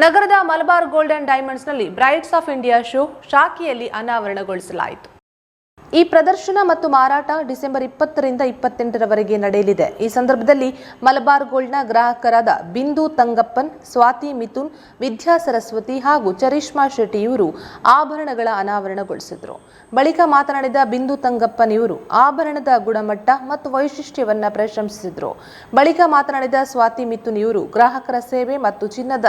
ನಗರದ ಮಲಬಾರ್ ಗೋಲ್ಡನ್ ಡೈಮಂಡ್ಸ್ನಲ್ಲಿ brights of India show ಶಾಖೆಯಲ್ಲಿ ಅನಾವರಣಗೊಳಿಸಲಾಯಿತು. ಈ ಪ್ರದರ್ಶನ ಮತ್ತು ಮಾರಾಟ ಡಿಸೆಂಬರ್ ಇಪ್ಪತ್ತರಿಂದ ಇಪ್ಪತ್ತೆಂಟರವರೆಗೆ ನಡೆಯಲಿದೆ. ಈ ಸಂದರ್ಭದಲ್ಲಿ ಮಲಬಾರ್ ಗೋಲ್ಡ್ನ ಗ್ರಾಹಕರಾದ ಬಿಂದು ತಂಗಪ್ಪನ್, ಸ್ವಾತಿ ಮಿಥುನ್, ವಿದ್ಯಾ ಸರಸ್ವತಿ ಹಾಗೂ ಚರಿಷ್ಮಾ ಶೆಟ್ಟಿ ಇವರು ಆಭರಣಗಳ ಅನಾವರಣಗೊಳಿಸಿದರು. ಬಳಿಕ ಮಾತನಾಡಿದ ಬಿಂದು ತಂಗಪ್ಪನ್ ಇವರು ಆಭರಣದ ಗುಣಮಟ್ಟ ಮತ್ತು ವೈಶಿಷ್ಟ್ಯವನ್ನು ಪ್ರಶಂಸಿಸಿದರು. ಬಳಿಕ ಮಾತನಾಡಿದ ಸ್ವಾತಿ ಮಿಥುನ್ ಇವರು ಗ್ರಾಹಕರ ಸೇವೆ ಮತ್ತು ಚಿನ್ನದ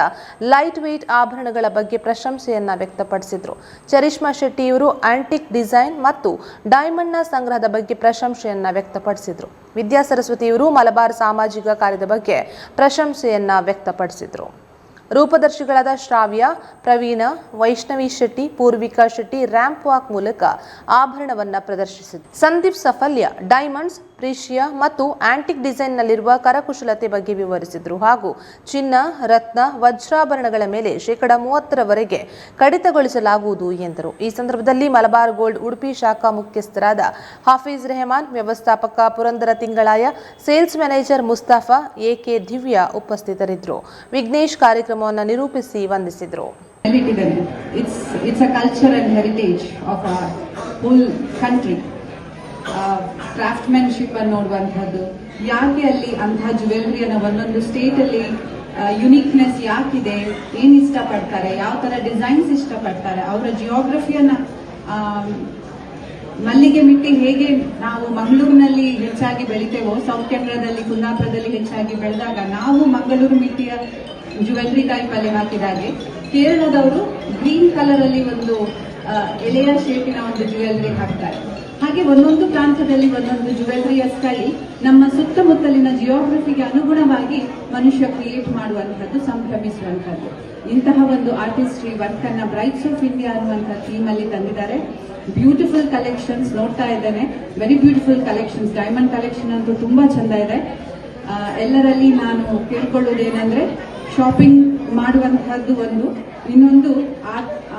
ಲೈಟ್ ವೆಯ್ಟ್ ಆಭರಣಗಳ ಬಗ್ಗೆ ಪ್ರಶಂಸೆಯನ್ನು ವ್ಯಕ್ತಪಡಿಸಿದರು. ಚರಿಷ್ಮಾ ಶೆಟ್ಟಿ ಇವರು ಆಂಟಿಕ್ ಡಿಸೈನ್ ಮತ್ತು ಡೈಮಂಡ್ನ ಸಂಗ್ರಹದ ಬಗ್ಗೆ ಪ್ರಶಂಸೆಯನ್ನ ವ್ಯಕ್ತಪಡಿಸಿದರು. ವಿದ್ಯಾ ಸರಸ್ವತಿಯವರು ಮಲಬಾರ್ ಸಾಮಾಜಿಕ ಕಾರ್ಯದ ಬಗ್ಗೆ ಪ್ರಶಂಸೆಯನ್ನ ವ್ಯಕ್ತಪಡಿಸಿದರು. ರೂಪದರ್ಶಿಗಳಾದ ಶ್ರಾವ್ಯ, ಪ್ರವೀಣ, ವೈಷ್ಣವಿ ಶೆಟ್ಟಿ, ಪೂರ್ವಿಕಾ ಶೆಟ್ಟಿ, ರ್ಯಾಂಪ್ ವಾಕ್ ಮೂಲಕ ಆಭರಣವನ್ನ ಪ್ರದರ್ಶಿಸಿದರು. ಸಂದೀಪ್ ಸಫಲ್ಯ, ಡೈಮಂಡ್ಸ್ ಪ್ರೀಶಿಯಾ ಮತ್ತು ಆಂಟಿಕ್ ಡಿಸೈನ್ನಲ್ಲಿರುವ ಕರಕುಶಲತೆ ಬಗ್ಗೆ ವಿವರಿಸಿದರು ಹಾಗೂ ಚಿನ್ನ, ರತ್ನ, ವಜ್ರಾಭರಣಗಳ ಮೇಲೆ ಶೇಕಡ ಮೂವತ್ತರವರೆಗೆ ಕಡಿತಗೊಳಿಸಲಾಗುವುದು ಎಂದರು ಈ ಸಂದರ್ಭದಲ್ಲಿ ಮಲಬಾರ್ ಗೋಲ್ಡ್, ಉಡುಪಿ ಶಾಖಾ ಮುಖ್ಯಸ್ಥರಾದ ಹಾಫೀಜ್ ರೆಹಮಾನ್, ವ್ಯವಸ್ಥಾಪಕ Purandara Thingalaya, sales manager Mustafa, AK Divya ಉಪಸ್ಥಿತರಿದ್ದರು ವಿಘ್ನೇಶ್ ಕಾರ್ಯಕ್ರಮವನ್ನು ನಿರೂಪಿಸಿ ವಂದಿಸಿದರು. It's it's a culture heritage of our whole country. ಕ್ರಾಫ್ಟ್ಮೆನ್ಶಿಪ್ ಅನ್ನು ನೋಡುವಂಥದ್ದು. ಯಾಕೆ ಅಲ್ಲಿ ಅಂತಹ ಜುವೆಲ್ರಿಯನ್ನು ಒಂದೊಂದು ಸ್ಟೇಟ್ ಅಲ್ಲಿ ಯುನೀಕ್ನೆಸ್ ಯಾಕಿದೆ? ಏನ್ ಇಷ್ಟಪಡ್ತಾರೆ? ಯಾವ ತರ ಡಿಸೈನ್ಸ್ ಇಷ್ಟಪಡ್ತಾರೆ? ಅವರ ಜಿಯೋಗ್ರಫಿಯನ್ನ ಮಲ್ಲಿಗೆ ಮಿಟ್ಟಿ ಹೇಗೆ ನಾವು ಮಂಗಳೂರಿನಲ್ಲಿ ಹೆಚ್ಚಾಗಿ ಬೆಳಿತೇವೋ ಸೌತ್ ಕೇಂದ್ರದಲ್ಲಿ ಕುಂದಾಪುರದಲ್ಲಿ ಹೆಚ್ಚಾಗಿ ಬೆಳೆದಾಗ ನಾವು ಮಂಗಳೂರು ಮಿಟ್ಟಿಯ ಜುವೆಲ್ರಿ ಟೈಪ್ ಅಲ್ಲಿ ಹಾಕಿದಾಗೆ ಕೇರಳದವರು ಗ್ರೀನ್ ಕಲರ್ ಅಲ್ಲಿ ಒಂದು ಎಲೆಯ ಶೇಪಿನ ಒಂದು ಜುವೆಲ್ರಿ ಹಾಕ್ತಾರೆ. ಹಾಗೆ ಒಂದೊಂದು ಪ್ರಾಂತದಲ್ಲಿ ಒಂದೊಂದು ಜುವೆಲ್ರಿಯ ಸ್ಟೈಲ್ ನಮ್ಮ ಸುತ್ತಮುತ್ತಲಿನ ಜಿಯೋಗ್ರಫಿಗೆ ಅನುಗುಣವಾಗಿ ಮನುಷ್ಯ ಕ್ರಿಯೇಟ್ ಮಾಡುವಂಥದ್ದು, ಸಂಭ್ರಮಿಸುವಂಥದ್ದು. ಇಂತಹ ಒಂದು ಆರ್ಟಿಸ್ಟ್ರಿ ವರ್ಕ್ ಅನ್ನ ಬ್ರೈಟ್ಸ್ ಆಫ್ ಇಂಡಿಯಾ ಅನ್ನುವಂಥ ಥೀಮ್ ಅಲ್ಲಿ ತಂದಿದ್ದಾರೆ. ಬ್ಯೂಟಿಫುಲ್ ಕಲೆಕ್ಷನ್ಸ್ ನೋಡ್ತಾ ಇದ್ದೇನೆ. Very beautiful collections diamond collection ಅಂತೂ ತುಂಬಾ ಚಂದ ಇದೆ. ಎಲ್ಲರಲ್ಲಿ ನಾನು ಕೇಳ್ಕೊಳ್ಳೋದೇನೆಂದ್ರೆ ಶಾಪಿಂಗ್ ಮಾಡುವಂತಹದ್ದು ಒಂದು. ಇನ್ನೊಂದು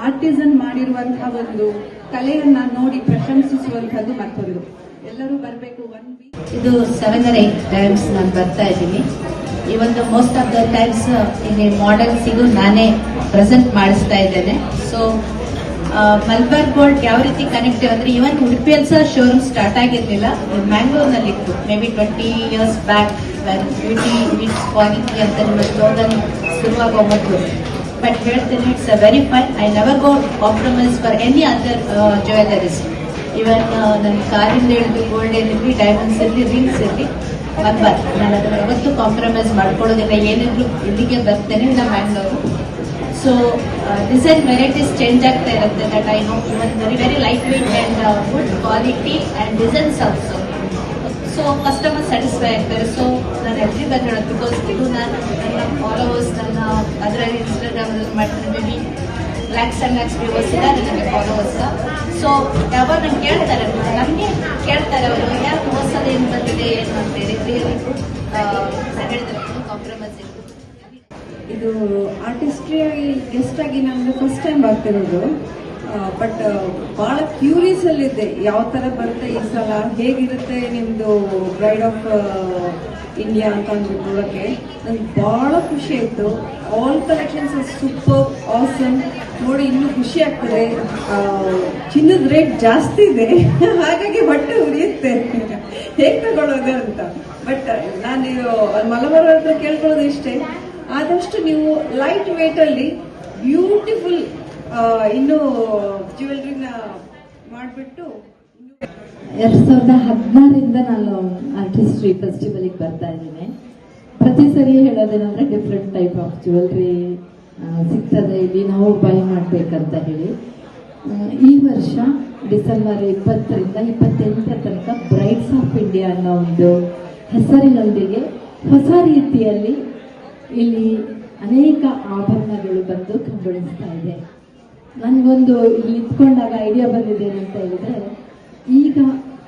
ಆರ್ಟಿಸನ್ ಮಾಡಿರುವಂತಹ ಒಂದು ಕಲೆಯನ್ನ ನೋಡಿ ಪ್ರಶಂಸಿಸುವಂತಹದ್ದು ಮತ್ತೊಂದು. ಎಲ್ಲರೂ ಬರಬೇಕು ಒನ್ ಇದು ಸೆವೆನ್ ಆರ್ ಏಟ್ ಟೈಮ್ಸ್ ನಾನು ಬರ್ತಾ ಇದ್ದೀನಿ. ಈ ಒಂದು ಮೋಸ್ಟ್ ಆಫ್ ದ ಟೈಮ್ಸ್ ಇಲ್ಲಿ ಮಾಡೆಲ್ಸಿಗೂ ನಾನೇ ಪ್ರೆಸೆಂಟ್ ಮಾಡಿಸ್ತಾ ಇದ್ದೇನೆ. ಸೊ ಮಲ್ಬಾರ್ ಬೋರ್ಡ್ ಯಾವ ರೀತಿ ಕನೆಕ್ಟಿವ್ ಅಂದ್ರೆ ಇವನ್ ಉಡುಪಿಯಲ್ಲಿ ಸಹ ಶೋರೂಮ್ ಸ್ಟಾರ್ಟ್ ಆಗಿರ್ಲಿಲ್ಲ ಮ್ಯಾಂಗ್ಳೂರ್ನಲ್ಲಿ ಇತ್ತು may be twenty years back beauty with quality ಅಂತ ನಿಮ್ಮ ಸ್ಲೋಗನ್ ಶುರುವಾಗೋ ಮೊದಲು ಬಟ್ ಹೇಳ್ತೀನಿ it's a very fine I never go compromise for any other jewelleries even ನನ್ನ ಕಾರಿಂದ ಹಿಡಿದು ಗೋಲ್ಡ್ ಏನಿರಲಿ ಡೈಮಂಡ್ಸ್ ಇರಲಿ ರಿಂಗ್ಸ್ ಇರಲಿ ಮಲ್ಬಾರ್ ನಾನು ಅದನ್ನು ಯಾವತ್ತೂ ಕಾಂಪ್ರಮೈಸ್ ಮಾಡ್ಕೊಳ್ಳೋದಿಲ್ಲ. ಏನಿದ್ರು ಇಲ್ಲಿಗೆ ಬರ್ತೇನೆ ನಮ್ಮ Mangalore so design varieties change ಆಗ್ತಾ ಇರುತ್ತೆ that I know even very very light weight and good quality and designs also so customer satisfy ಆಗ್ತಾರೆ. ಸೊ ನಾನು ಎವ್ರಿ ಬಂದು ಹೇಳೋದು ಬಿಕಾಸ್ ಇದು ನಾನು ನನ್ನ ಫಾಲೋವರ್ಸ್ ನನ್ನ ಅದರಲ್ಲಿ ಇನ್ಸ್ಟಾಗ್ರಾಮಲ್ಲಿ ಮಾಡ್ತೀನಿ maybe lakhs and lakhs viewers ಇದ್ದಾರೆ ನನಗೆ ಫಾಲೋವರ್ಸ್ ಸೊ ಯಾವಾಗ ನಂಗೆ ಕೇಳ್ತಾರೆ ನನಗೆ ಕೇಳ್ತಾರೆ ಅವರು ಯಾಕೆ ಹೊಸದು ಏನು ಬಂದಿದೆ, ಏನು ಅಂತೇಳಿ ರಿಯಲಿ ಗುಡ್ ಹೇಳಿದ್ರೆ ಕಾಂಪ್ರಮೈಸ್ ಇಲ್ಲ ಇದು ಆರ್ಟಿಸ್ಟ್ರಿ ಗೆಸ್ಟ್ ಆಗಿ ನಾನು ಫಸ್ಟ್ ಟೈಮ್ ಬರ್ತಿರೋದು ಬಟ್ ಬಹಳ ಕ್ಯೂರಿಯಸ್ ಅಲ್ಲಿದ್ದೆ. ಯಾವ ತರ ಬರುತ್ತೆ ಈ ಸಲ? ಹೇಗಿರುತ್ತೆ ನಿಮ್ದು ಬ್ರೈಡ್ ಆಫ್ ಇಂಡಿಯಾ ಅಂತ ಅಂದ್ಬಿಟ್ಟು ನೋಡಕ್ಕೆ? ನನ್ಗೆ ಬಹಳ ಖುಷಿ ಆಯ್ತು. ಆಲ್ ಕಲೆಕ್ಷನ್ಸ್ ಸೂಪರ್ ಆಸಮ್ ನೋಡಿ, ಇನ್ನೂ ಖುಷಿ ಆಗ್ತದೆ. ಚಿನ್ನದ ರೇಟ್ ಜಾಸ್ತಿ ಇದೆ. ಹಾಗಾಗಿ ಬಟ್ಟೆ ಉರಿಯುತ್ತೆ. ಹೇಗೆ ತಗೊಳ್ಳೋದು ಅಂತ. ಬಟ್ ನಾನು ಮಲಬಾರ್ ಹತ್ರ ಕೇಳ್ಕೊಳ್ಳೋದು ಇಷ್ಟೇ. ಆದಷ್ಟು ನೀವು ಲೈಟ್ ವೇಟ್ ಅಲ್ಲಿ ಬ್ಯೂಟಿಫುಲ್ ಇನ್ನು ಜ್ಯುವೆಲ್ರಿನ ಮಾಡಿಬಿಟ್ಟು ಎರಡ್ ಸಾವಿರದ ಹದಿನಾರರಿಂದ ನಾನು ಆರ್ಟಿಸ್ಟ್ರಿ ಫೆಸ್ಟಿವಲ್ಗೆ ಬರ್ತಾ ಇದ್ದೀನಿ. ಪ್ರತಿ ಸರಿ ಹೇಳೋದೇನಂದ್ರೆ ಡಿಫ್ರೆಂಟ್ ಟೈಪ್ ಆಫ್ ಜ್ಯುವೆಲ್ರಿ ಸಿಗ್ತದೆ, ಇಲ್ಲಿ ನಾವು ಬೈ ಮಾಡ್ಬೇಕಂತ ಹೇಳಿ. ಈ ವರ್ಷ ಡಿಸೆಂಬರ್ ಇಪ್ಪತ್ತರಿಂದ ಇಪ್ಪತ್ತೆಂಟರ ತನಕ ಬ್ರೈಟ್ಸ್ ಆಫ್ ಇಂಡಿಯಾ ಅನ್ನೋ ಒಂದು ಹೆಸರಿನೊಂದಿಗೆ ಹೊಸ ರೀತಿಯಲ್ಲಿ ಇಲ್ಲಿ ಅನೇಕ ಆಭರಣಗಳು ಬಂದು ಕಂಗೊಳಿಸ್ತಾ ಇದೆ. ನನಗೊಂದು ಇಲ್ಲಿ ಇದ್ಕೊಂಡಾಗ ಐಡಿಯಾ ಬಂದಿದೆ ಅಂತ ಹೇಳಿದ್ರೆ, ಈಗ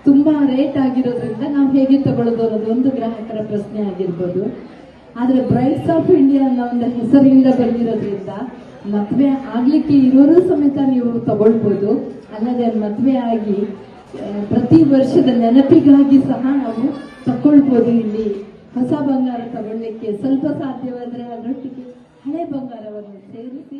ತುಂಬಾ ರೇಟ್ ಆಗಿರೋದ್ರಿಂದ ನಾವು ಹೇಗೆ ತಗೊಳ್ಳೋದು ಅನ್ನೋದು ಒಂದು ಗ್ರಾಹಕರ ಪ್ರಶ್ನೆ ಆಗಿರ್ಬೋದು. ಆದರೆ ಬ್ರೈಟ್ಸ್ ಆಫ್ ಇಂಡಿಯಾ ಅನ್ನೋ ಒಂದು ಹೆಸರಿಂದ ಬಂದಿರೋದ್ರಿಂದ ಮದುವೆ ಆಗ್ಲಿಕ್ಕೆ ಇರೋರು ಸಮೇತ ನೀವು ತಗೊಳ್ಬೋದು. ಅಲ್ಲದೆ ಮದುವೆ ಆಗಿ ಪ್ರತಿ ವರ್ಷದ ನೆನಪಿಗಾಗಿ ಸಹ ನಾವು ತಗೊಳ್ಬೋದು ಇಲ್ಲಿ. ಹೊಸ ಬಂಗಾರ ತಗೊಳ್ಳಿಕ್ಕೆ ಸ್ವಲ್ಪ ಸಾಧ್ಯವಾದರೆ ಅದರೊಟ್ಟಿಗೆ ಹಳೆ ಬಂಗಾರವನ್ನು ಸೇರಿಸಿ